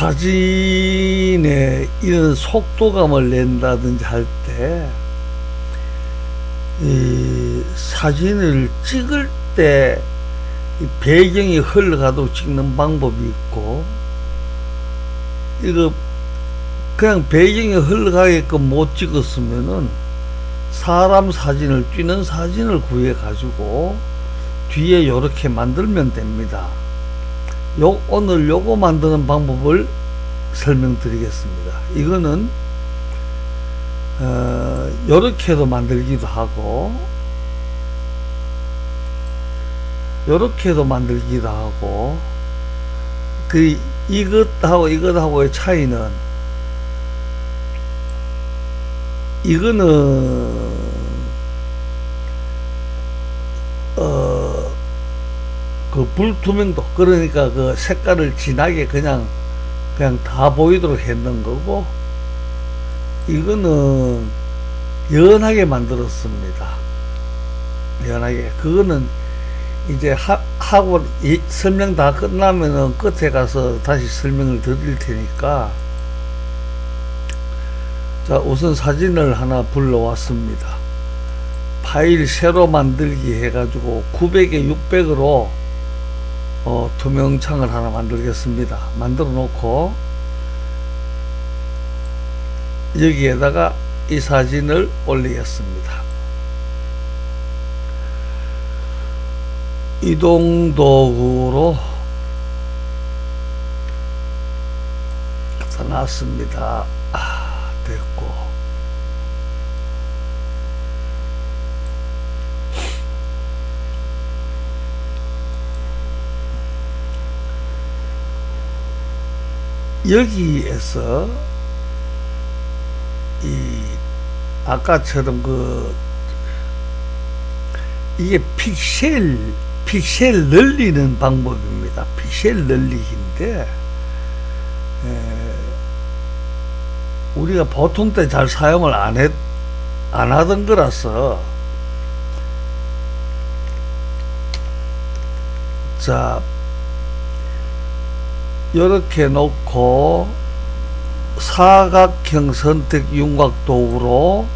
사진에 이런 속도감을 낸다든지 할 때, 이 사진을 찍을 때이 배경이 흘러가도록 찍는 방법이 있고, 이거 그냥 배경이 흘러가게끔 못 찍었으면은 사람 사진을 뛰는 사진을 구해 가지고 뒤에 이렇게 만들면 됩니다. 요 오늘 요거 만드는 방법을 설명드리겠습니다. 이거는 어, 요렇게도 만들기도 하고 요렇게도 만들기도 하고 그 이것하고 이것하고의 차이는 이거는 어, 그 불투명도 그러니까 그 색깔을 진하게 그냥 그냥 다 보이도록 했는 거고 이거는 연하게 만들었습니다. 연하게 그거는 이제 하, 하고 이, 설명 다 끝나면은 끝에 가서 다시 설명을 드릴 테니까 자 우선 사진을 하나 불러왔습니다. 파일 새로 만들기 해가지고 900에 600으로 어, 투명창을 하나 만들겠습니다. 만들어 놓고 여기에다가 이 사진을 올리겠습니다. 이동 도구로 나왔습니다. 아, 됐고. 여기에서 이 아까처럼 그 이게 픽셀 픽셀 늘리는 방법입니다. 픽셀 늘리기인데 에, 우리가 보통 때 잘 사용을 안 했, 안 하던 거라서 자 이렇게 놓고 사각형 선택 윤곽 도구로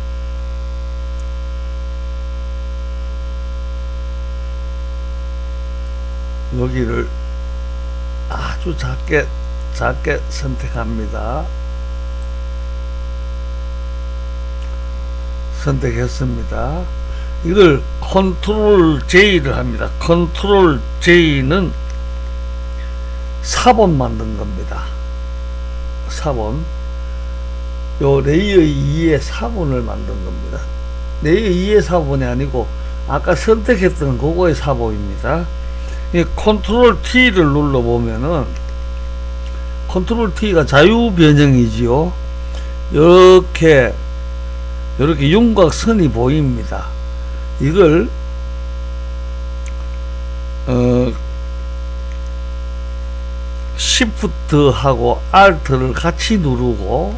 여기를 아주 작게 작게 선택합니다. 선택했습니다. 이걸 컨트롤 J를 합니다. 컨트롤 J는 4번 만든 겁니다. 4번. 요 레이어 2의 4번을 만든 겁니다. 레이어 2의 4번이 아니고 아까 선택했던 그거의 4번입니다. 이 컨트롤 T를 눌러 보면은 컨트롤 T가 자유 변형이지요. 이렇게 이렇게 윤곽선이 보입니다. 이걸 어 시프트하고 알트를 같이 누르고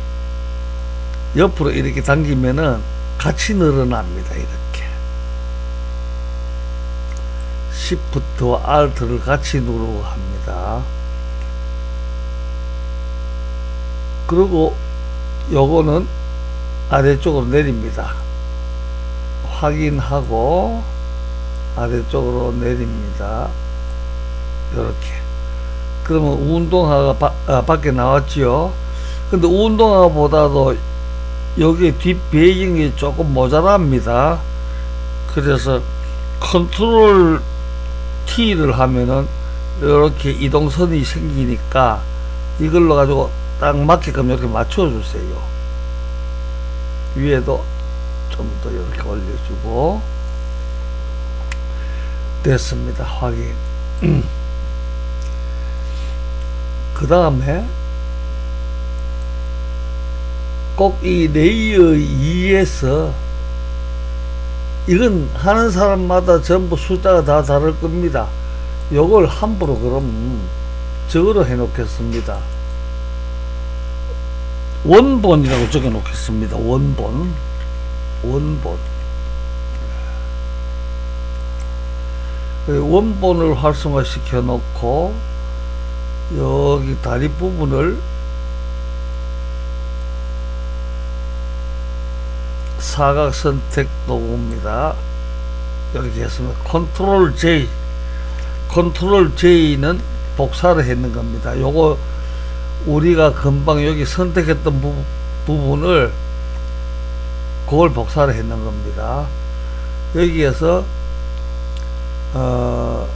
옆으로 이렇게 당기면은 같이 늘어납니다. 이렇게 시프트와 알트를 같이 누르고 합니다. 그리고 요거는 아래쪽으로 내립니다. 확인하고 아래쪽으로 내립니다. 이렇게. 그러면 운동화가 바, 아, 밖에 나왔지요. 근데 운동화보다도 여기 뒷 배경이 조금 모자랍니다. 그래서 컨트롤 T를 하면은 이렇게 이동선이 생기니까 이걸로 가지고 딱 맞게끔 이렇게 맞춰주세요. 위에도 좀 더 이렇게 올려주고 됐습니다. 확인. 그 다음에 꼭 이 레이어 2에서 이건 하는 사람마다 전부 숫자가 다 다를 겁니다. 요걸 함부로 그럼 적으로 해 놓겠습니다. 원본이라고 적어 놓겠습니다. 원본. 원본. 원본을 활성화 시켜 놓고 여기 다리 부분을 사각 선택 도구입니다. 여기 했습니다. 컨트롤 J 컨트롤 J는 복사를 했는 겁니다. 요거 우리가 금방 여기 선택했던 부, 부분을 그걸 복사를 했는 겁니다. 여기에서 어,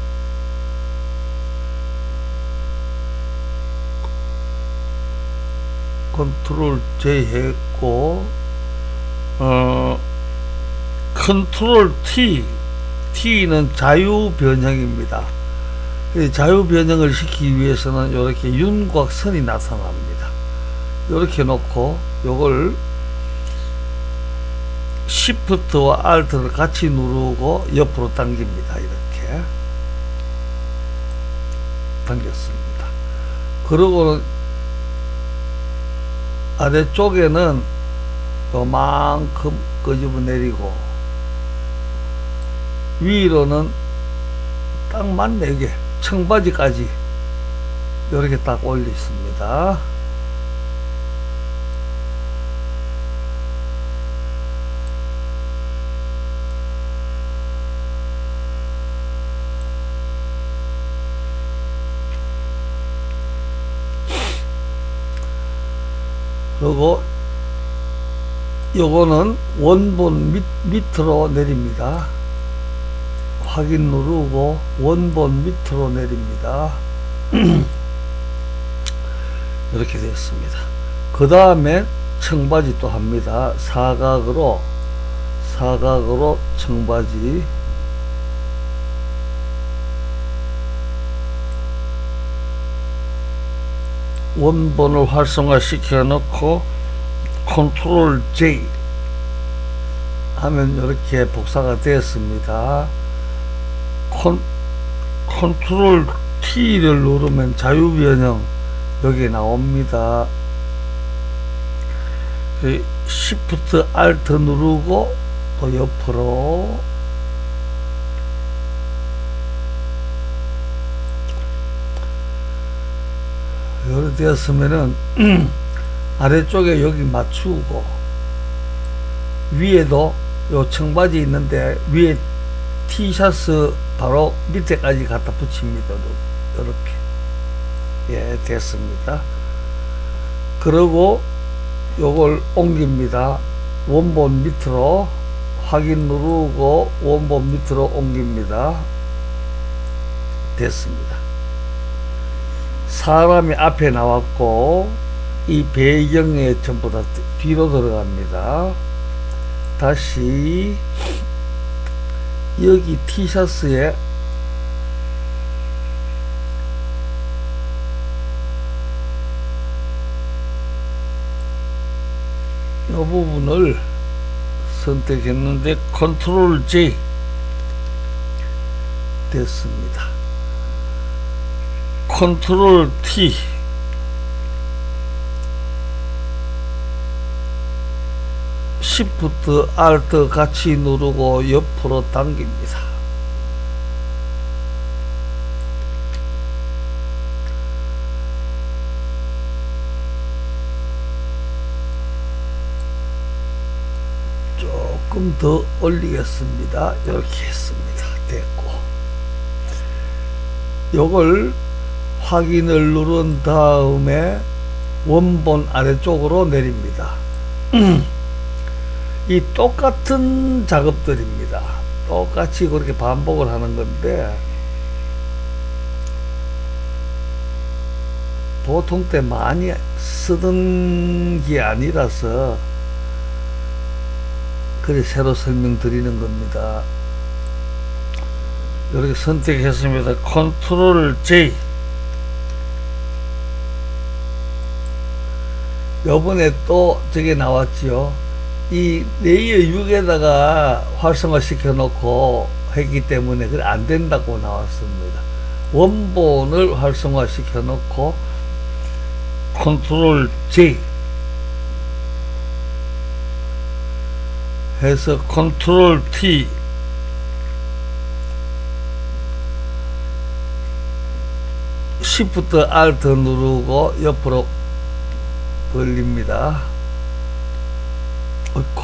컨트롤 J 했고 어, 컨트롤 T T는 자유 변형입니다. 이 자유 변형을 시키기 위해서는 이렇게 윤곽선이 나타납니다. 이렇게 놓고 요걸 Shift와 Alt를 같이 누르고 옆으로 당깁니다. 이렇게 당겼습니다. 그러고는 아래쪽에는 요만큼 끄집어 내리고 위로는 딱 맞네 이게 청바지까지 이렇게 딱 올리습니다. 그리고 요거는 원본 밑, 밑으로 내립니다. 확인 누르고 원본 밑으로 내립니다. 이렇게 되었습니다. 그 다음에 청바지 또 합니다. 사각으로 사각으로 청바지 원본을 활성화시켜 놓고 컨트롤 J 하면 이렇게 복사가 되었습니다. 컨, 컨트롤 T를 누르면 자유변형 여기 나옵니다. Shift Alt 누르고 또 옆으로 이렇게 되었으면은 아래쪽에 여기 맞추고 위에도 요 청바지 있는데 위에 티셔츠 바로 밑에까지 갖다 붙입니다. 이렇게 예 됐습니다. 그리고 요걸 옮깁니다. 원본 밑으로 확인 누르고 원본 밑으로 옮깁니다. 됐습니다. 사람이 앞에 나왔고 이 배경에 전부 다 뒤로 들어갑니다. 다시 여기 티셔츠에 이 부분을 선택했는데 컨트롤 J 됐습니다. 컨트롤 T Shift Alt 같이 누르고 옆으로 당깁니다. 조금 더 올리겠습니다. 이렇게 했습니다. 됐고. 요걸 확인을 누른 다음에 원본 아래쪽으로 내립니다. 이 똑같은 작업들입니다. 똑같이 그렇게 반복을 하는 건데 보통 때 많이 쓰던 게 아니라서 그래 새로 설명드리는 겁니다. 이렇게 선택했습니다. 컨트롤 J 요번에 또 저게 나왔지요. 이 레이어 6에다가 활성화 시켜 놓고 했기 때문에 그래 안 된다고 나왔습니다. 원본을 활성화 시켜 놓고 컨트롤 J 해서 컨트롤 T Shift 누르고 옆으로 걸립니다. 어이쿠.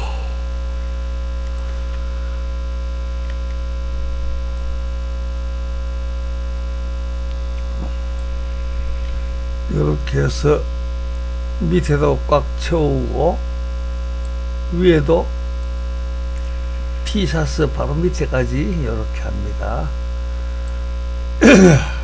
이렇게 해서 밑에도 꽉 채우고 위에도 티셔츠 바로 밑에까지 이렇게 합니다.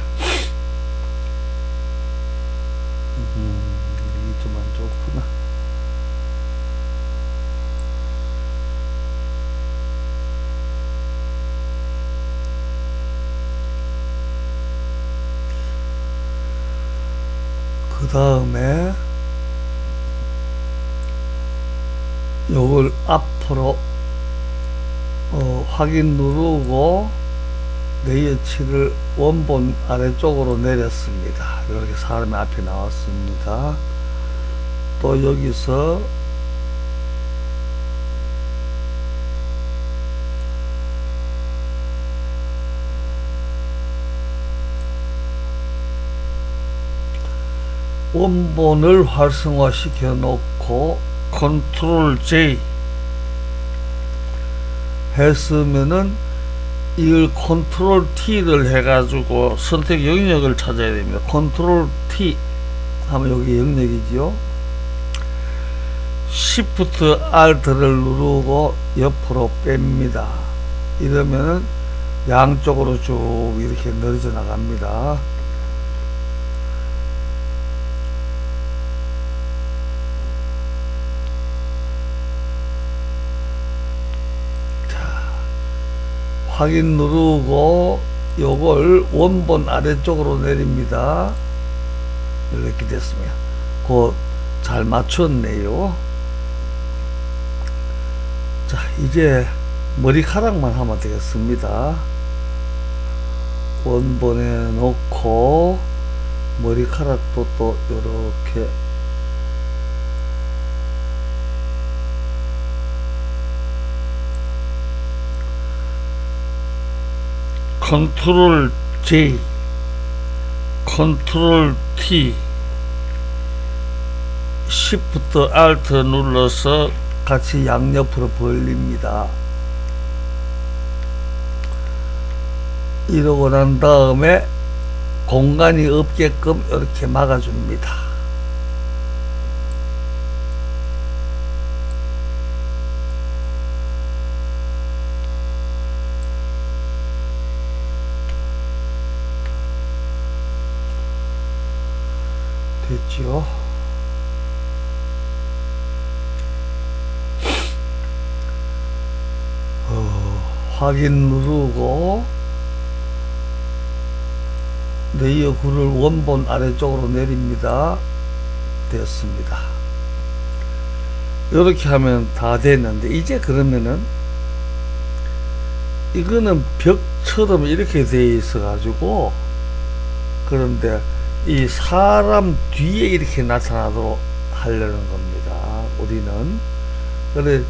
앞으로 어, 확인 누르고 레이어치를 원본 아래쪽으로 내렸습니다. 이렇게 사람이 앞에 나왔습니다. 또 여기서 원본을 활성화시켜 놓고 컨트롤 J 했으면은 이걸 컨트롤 T를 해가지고 선택 영역을 찾아야 됩니다. 컨트롤 T 하면 여기 영역이지요. Shift Alt를 누르고 옆으로 뺍니다. 이러면은 양쪽으로 쭉 이렇게 늘어져 나갑니다. 확인 누르고 요걸 원본 아래쪽으로 내립니다. 이렇게 됐습니다. 그잘 맞췄네요. 자, 이제 머리카락만 하면 되겠습니다. 원본에 놓고 머리카락도 또 이렇게 컨트롤 J, 컨트롤 T, Shift Alt 눌러서 같이 양옆으로 벌립니다. 이러고 난 다음에 공간이 없게끔 이렇게 막아줍니다. 됐죠? 어, 확인 누르고 레이어 굴을 원본 아래쪽으로 내립니다. 됐습니다. 이렇게 하면 다 됐는데 이제 그러면은 이거는 벽처럼 이렇게 되어 있어 가지고 그런데 이 사람 뒤에 이렇게 나타나도록 하려는 겁니다. 우리는 그래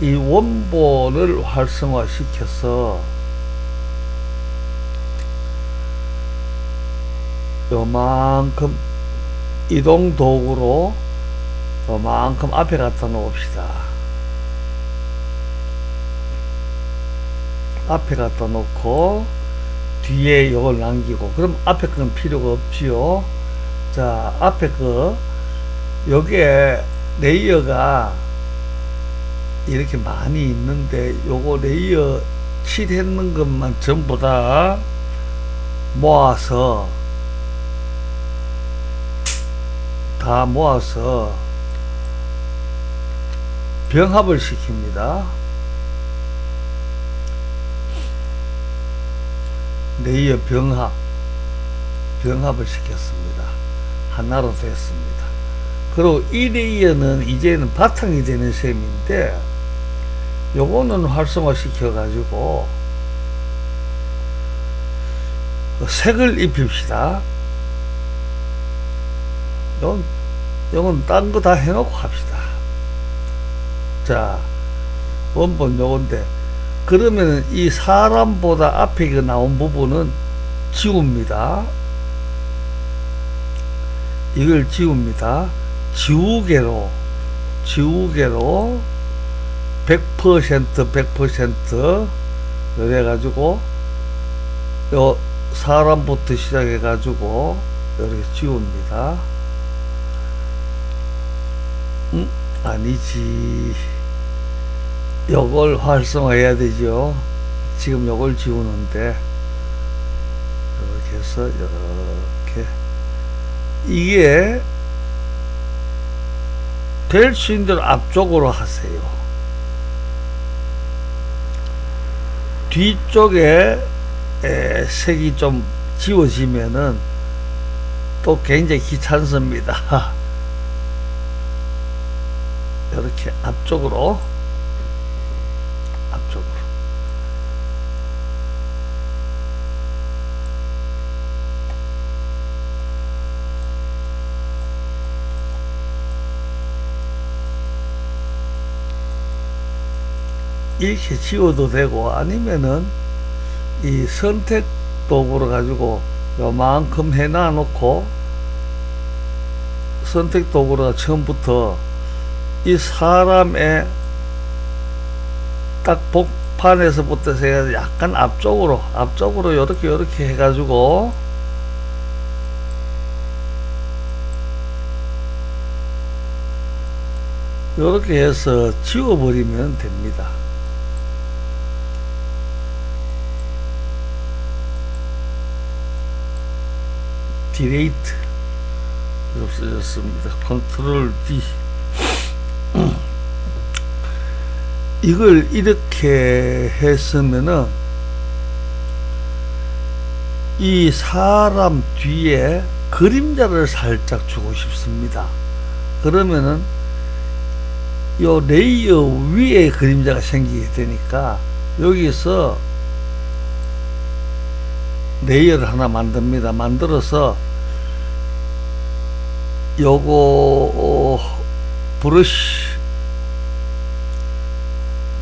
이 원본을 활성화 시켜서 요만큼 이동 도구로 요만큼 앞에 갖다 놓읍시다. 앞에 갖다 놓고 뒤에 이걸 남기고 그럼 앞에 거는 필요가 없지요. 자 앞에 거 요게 레이어가 이렇게 많이 있는데 요거 레이어 칠했는 것만 전부 다 모아서 다 모아서 병합을 시킵니다. 레이어 병합 병합을 시켰습니다. 하나로 됐습니다. 그리고 이 레이어는 이제는 바탕이 되는 셈인데 요거는 활성화 시켜 가지고 색을 입힙시다. 요 요건 딴 거 다 해놓고 합시다. 자 원본 요건데 그러면 이 사람보다 앞에 그 나온 부분은 지웁니다. 이걸 지웁니다. 지우개로, 지우개로 100% 100% 그래가지고 요 사람부터 시작해가지고 이렇게 지웁니다. 음, 아니지. 요걸 활성화해야 되죠. 지금 요걸 지우는데, 이렇게 해서, 이렇게. 이게, 될 수 있는 대로 앞쪽으로 하세요. 뒤쪽에 에, 색이 좀 지워지면은 또 굉장히 귀찮습니다. 이렇게 앞쪽으로 앞쪽으로 이렇게 지워도 되고 아니면은 이 선택 도구로 가지고 요만큼 해놔 놓고 선택 도구로 처음부터 이 사람의 딱 복판에서부터 해서 약간 앞쪽으로 앞쪽으로 이렇게 이렇게 해가지고 이렇게 해서 지워버리면 됩니다. 디레이트 없어졌습니다. 컨트롤 D 이걸 이렇게 했으면은 이 사람 뒤에 그림자를 살짝 주고 싶습니다. 그러면은 요 레이어 위에 그림자가 생기게 되니까 여기서 레이어를 하나 만듭니다. 만들어서 요거 어, 브러쉬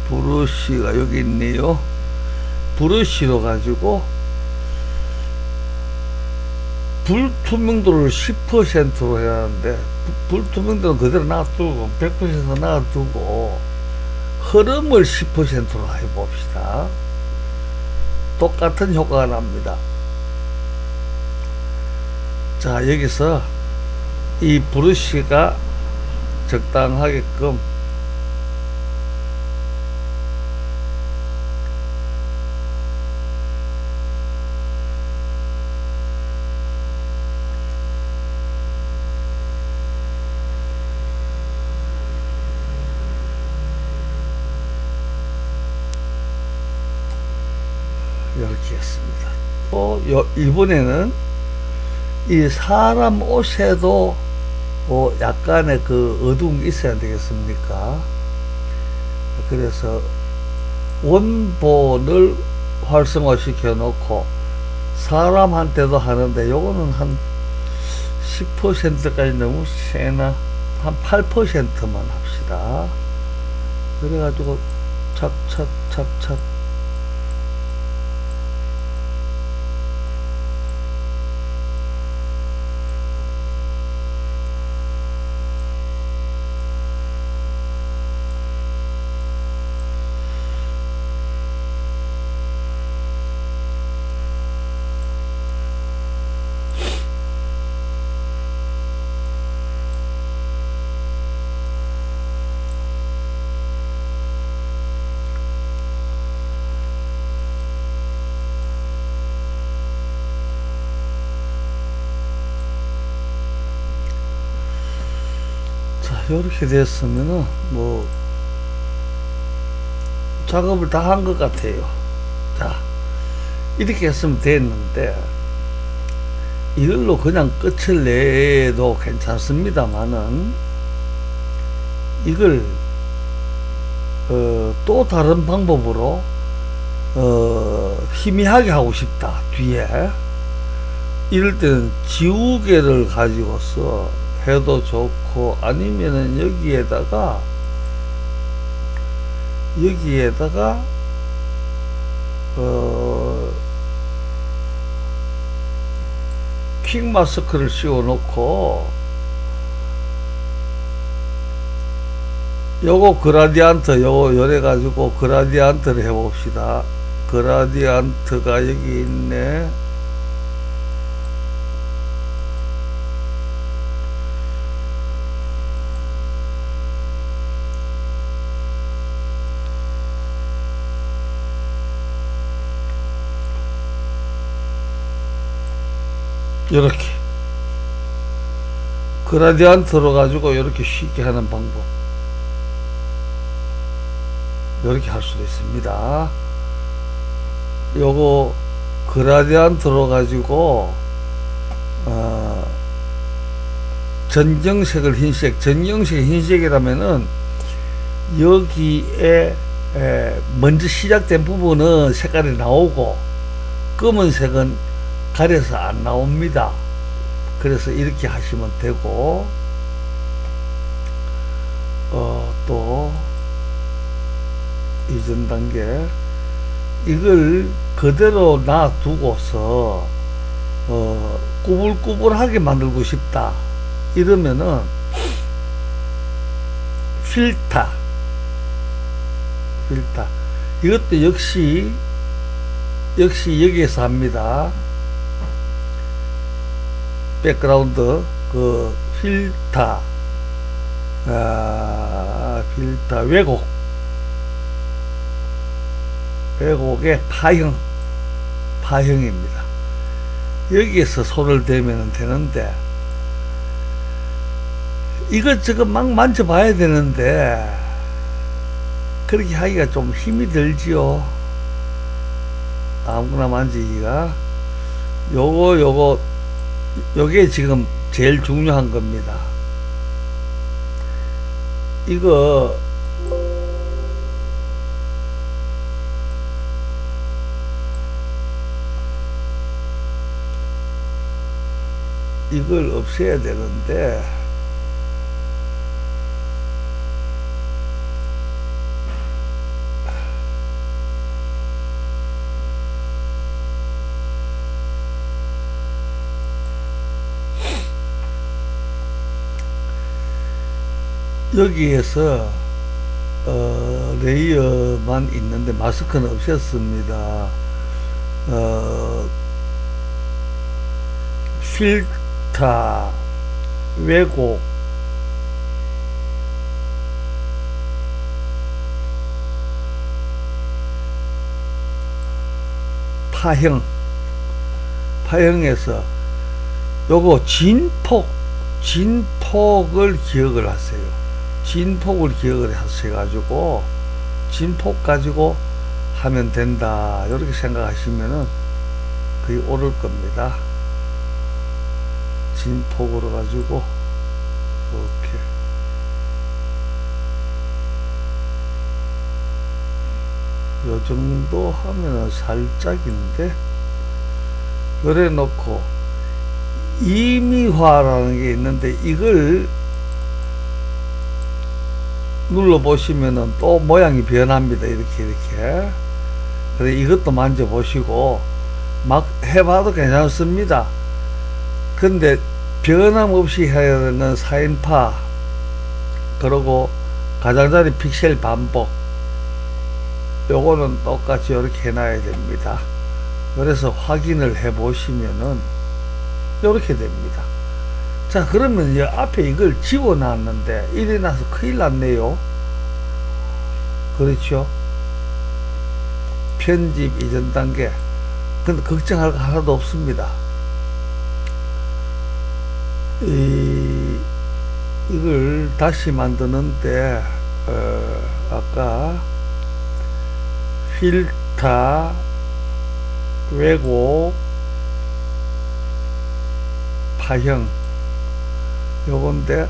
브러쉬가 여기 있네요. 브러쉬로 가지고 불투명도를 10%로 해야 하는데 불- 불투명도는 그대로 놔두고 100% 놔두고 흐름을 10%로 해봅시다. 똑같은 효과가 납니다. 자 여기서 이 브러쉬가 적당하게끔 이렇게 했습니다. 또 요- 이번에는 이 사람 옷에도 뭐 약간의 그게 있어야 되겠습니까? 그래서 원본을 활성화시켜 놓고 사람한테도 하는데 요거는 한 10%까지 너무 세나 한 8%만 합시다. 그래가지고 착착 착착 자, 이렇게 됐으면은 뭐 작업을 다 한 것 같아요. 자, 이렇게 했으면 됐는데 이걸로 그냥 끝을 내도 괜찮습니다만은 이걸 어, 또 다른 방법으로 어, 희미하게 하고 싶다 뒤에 이럴 때는 지우개를 가지고서 해도 좋고 아니면은 여기에다가 여기에다가 어 퀵 마스크를 씌워 놓고 요거 그라디안트 요거 요래 가지고 그라디안트를 해 봅시다. 그라디안트가 여기 있네. 이렇게. 그라디안트로 가지고 이렇게 쉽게 하는 방법. 이렇게 할 수도 있습니다. 요거 그라디안트로 가지고 어, 전정색을 흰색 전정색 흰색이라면은 여기에 에, 먼저 시작된 부분은 색깔이 나오고 검은색은 가려서 안 나옵니다. 그래서 이렇게 하시면 되고 어, 또 이전 단계 이걸 그대로 놔두고서 어, 꾸불꾸불하게 만들고 싶다. 이러면은 필터. 필터. 이것도 역시 역시 여기에서 합니다 백그라운드 그 필터 아, 필터 왜곡. 왜곡의 파형 파형입니다. 여기에서 손을 대면 되는데 이것저것 막 만져봐야 되는데 그렇게 하기가 좀 힘이 들지요. 아무거나 만지기가. 요거 요거 요게 지금 제일 중요한 겁니다. 이거 이걸 없애야 되는데 여기에서 어, 레이어만 있는데 마스크는 없앴습니다. 어, 필터 왜곡 파형 파형에서 요거 진폭 진폭을 기억을 하세요 진폭을 기억을 하셔가지고 진폭 가지고 하면 된다. 이렇게 생각하시면은 거의 옳을 겁니다. 진폭으로 가지고 이렇게. 요 정도 하면은 살짝인데 그래 놓고 이미화라는 게 있는데 이걸 눌러 보시면은 또 모양이 변합니다. 이렇게 이렇게. 그래 이것도 만져 보시고 막 해봐도 괜찮습니다. 근데 변함없이 해야 되는 사인파 그리고 가장자리 픽셀 반복 요거는 똑같이 이렇게 해놔야 됩니다. 그래서 확인을 해 보시면은 이렇게 됩니다 자 그러면 이 앞에 이걸 집어놨는데 이래 나서 큰일 났네요. 그렇죠? 편집 이전 단계. 근데 걱정할 거 하나도 없습니다. 이, 이걸 다시 만드는데 어, 아까 필터 왜곡 파형 요건데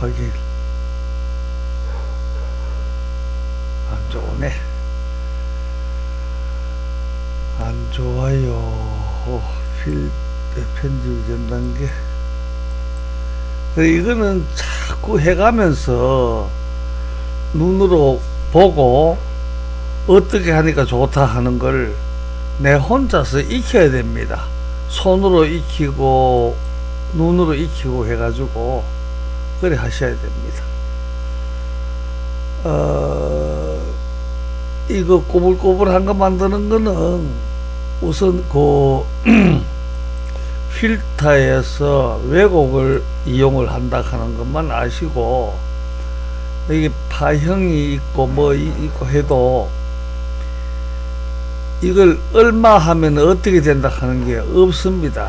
하긴 안 좋네 안 좋아요 필 편집 전 단계 이거는 자꾸 해가면서 눈으로 보고 어떻게 하니까 좋다 하는 걸 내 혼자서 익혀야 됩니다 손으로 익히고 눈으로 익히고 해가지고 그래 하셔야 됩니다. 어, 이거 꼬불꼬불한 거 만드는 거는 우선 그 필터에서 왜곡을 이용을 한다 하는 것만 아시고 이게 파형이 있고 뭐 이- 있고 해도 이걸 얼마 하면 어떻게 된다 하는 게 없습니다.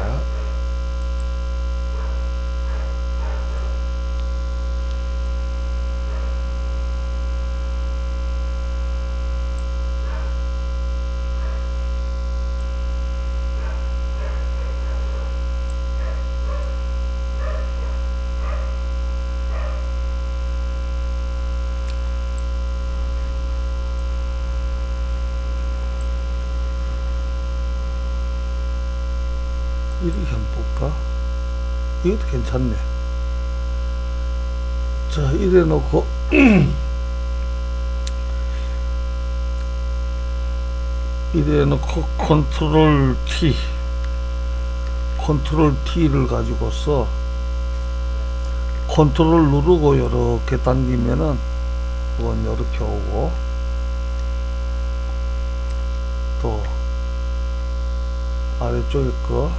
이렇게 한번 볼까? 이것도 괜찮네. 자, 이래 놓고, 이래 놓고, 컨트롤 T, 컨트롤 T를 가지고서, 컨트롤 누르고 이렇게 당기면은, 이건 이렇게 오고, 또, 아래쪽에 거,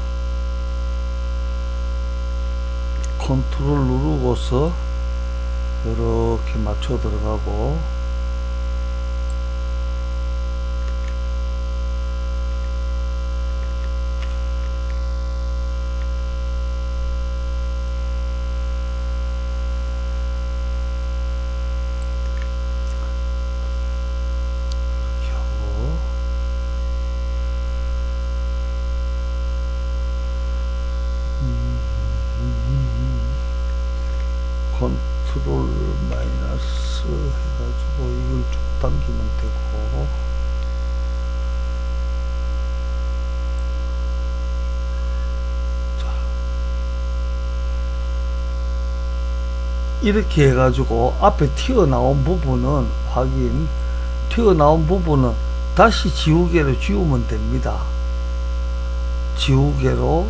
컨트롤 누르고서 이렇게 맞춰 들어가고 이렇게 하고 컨트롤 마이너스 해가지고 이걸 쭉 당기면 되고 자 이렇게 해가지고 앞에 튀어나온 부분은 확인 튀어나온 부분은 다시 지우개로 지우면 됩니다. 지우개로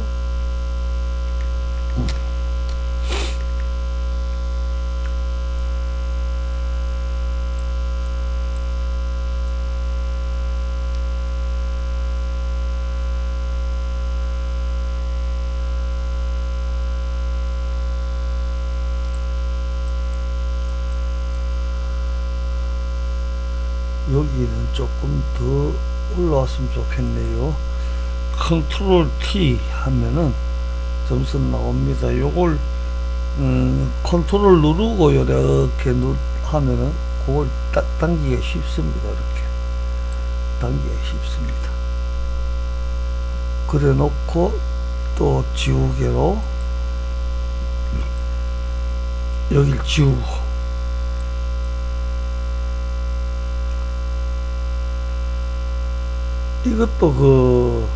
여기는 조금 더 올라왔으면 좋겠네요. 컨트롤 T 하면은 점수 나옵니다. 요걸 음, 컨트롤 누르고 이렇게 누, 하면은 그걸 딱 당기기가 쉽습니다. 이렇게 당기기가 쉽습니다. 그래 놓고 또 지우개로 여길 지우고 이것도 그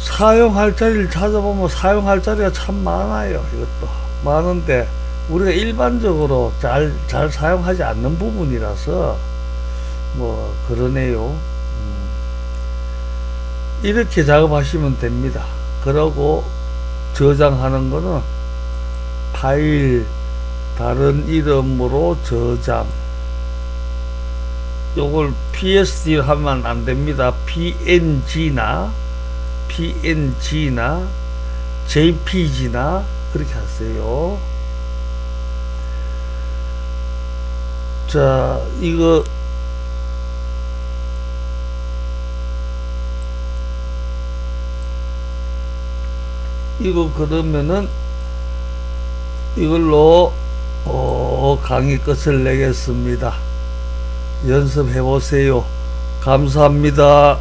사용할 자리를 찾아보면 사용할 자리가 참 많아요. 이것도 많은데 우리가 일반적으로 잘, 잘 사용하지 않는 부분이라서 뭐 그러네요. 음. 이렇게 작업하시면 됩니다. 그러고 저장하는 거는 파일 다른 이름으로 저장 요걸 PSD 하면 안 됩니다. PNG나 PNG나 JPG나 그렇게 하세요. 자, 이거 이거 그러면은 이걸로 어, 강의 끝을 내겠습니다. 연습해 보세요. 감사합니다.